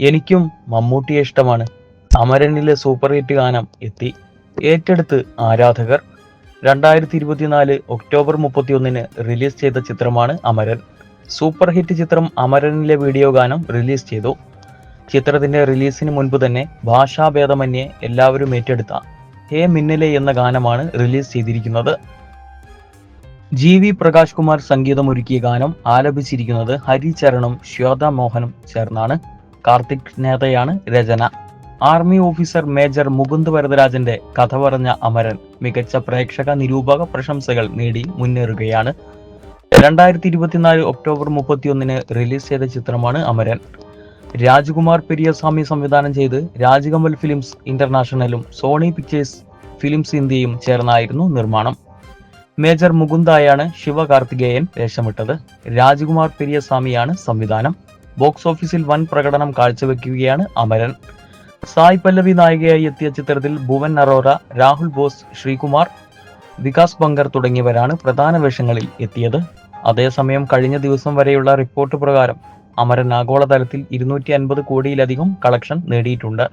എനിക്കും മമ്മൂട്ടിയെ ഇഷ്ടമാണ്. അമരനിലെ സൂപ്പർ ഹിറ്റ് ഗാനം എത്തി. ഏറ്റെടുത്ത് ആരാധകർ. രണ്ടായിരത്തി ഇരുപത്തിനാല് ഒക്ടോബർ മുപ്പത്തിയൊന്നിന് റിലീസ് ചെയ്ത ചിത്രമാണ് അമരൻ. സൂപ്പർ ഹിറ്റ് ചിത്രം അമരനിലെ വീഡിയോ ഗാനം റിലീസ് ചെയ്തു. ചിത്രത്തിന്റെ റിലീസിന് മുൻപ് തന്നെ ഭാഷാഭേദമന്യേ എല്ലാവരും ഏറ്റെടുത്ത ഹേ മിന്നലെ എന്ന ഗാനമാണ് റിലീസ് ചെയ്തിരിക്കുന്നത്. ജി വി പ്രകാശ് കുമാർ സംഗീതമൊരുക്കിയ ഗാനം ആലപിച്ചിരിക്കുന്നത് ഹരിചരണും ശ്വേത മോഹനും ചേർന്നാണ്. കാർത്തിക് നേതയാണ് രചന. ആർമി ഓഫീസർ മേജർ മുകുന്ദ് വരദരാജന്റെ കഥ പറഞ്ഞ അമരൻ മികച്ച പ്രേക്ഷക നിരൂപക പ്രശംസകൾ നേടി മുന്നേറുകയാണ്. രണ്ടായിരത്തി ഇരുപത്തിനാല് ഒക്ടോബർ മുപ്പത്തിയൊന്നിന് റിലീസ് ചെയ്ത ചിത്രമാണ് അമരൻ. രാജ്കുമാർ പെരിയസ്വാമി സംവിധാനം ചെയ്ത് രാജ്കമൽ ഫിലിംസ് ഇന്റർനാഷണലും സോണി പിക്ചേഴ്സ് ഫിലിംസ് ഇന്ത്യയും ചേർന്നായിരുന്നു നിർമ്മാണം. മേജർ മുകുന്ദായാണ് ശിവകാർത്തികേയൻ വേഷമിട്ടത്. രാജ്കുമാർ പെരിയസ്വാമിയാണ് സംവിധാനം. ബോക്സ് ഓഫീസിൽ വൻ പ്രകടനം കാഴ്ചവെക്കുകയാണ് അമരൻ. സായ് പല്ലവി നായികയായി എത്തിയ ചിത്രത്തിൽ ഭുവൻ അറോറ രാഹുൽ ബോസ് ശ്രീകുമാർ വികാസ് ബങ്കർ തുടങ്ങിയവരാണ് പ്രധാന വേഷങ്ങളിൽ എത്തിയത്. അതേസമയം കഴിഞ്ഞ ദിവസം വരെയുള്ള റിപ്പോർട്ട് പ്രകാരം അമരൻ ആഗോളതലത്തിൽ ഇരുന്നൂറ്റി അൻപത് കോടിയിലധികം കളക്ഷൻ നേടിയിട്ടുണ്ട്.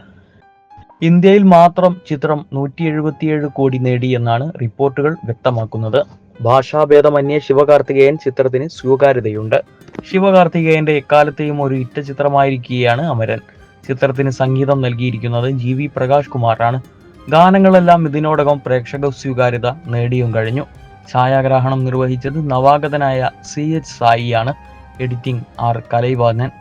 ഇന്ത്യയിൽ മാത്രം ചിത്രം നൂറ്റി എഴുപത്തിയേഴ് കോടി നേടിയെന്നാണ് റിപ്പോർട്ടുകൾ വ്യക്തമാക്കുന്നത്. ഭാഷാഭേദമന്യേ ശിവകാർത്തികേയൻ ചിത്രത്തിന് സ്വീകാര്യതയുണ്ട്. ശിവകാർത്തികേയന്റെ എക്കാലത്തെയും ഒരു ഇറ്റ ചിത്രമായിരിക്കുകയാണ് അമരൻ. ചിത്രത്തിന് സംഗീതം നൽകിയിരിക്കുന്നത് ജി വി പ്രകാശ് കുമാറാണ്. ഗാനങ്ങളെല്ലാം ഇതിനോടകം പ്രേക്ഷക സ്വീകാര്യത നേടിയും കഴിഞ്ഞു. ഛായാഗ്രഹണം നിർവഹിച്ചത് നവാഗതനായ C H സായിയാണ്. Editing R Kalaivanan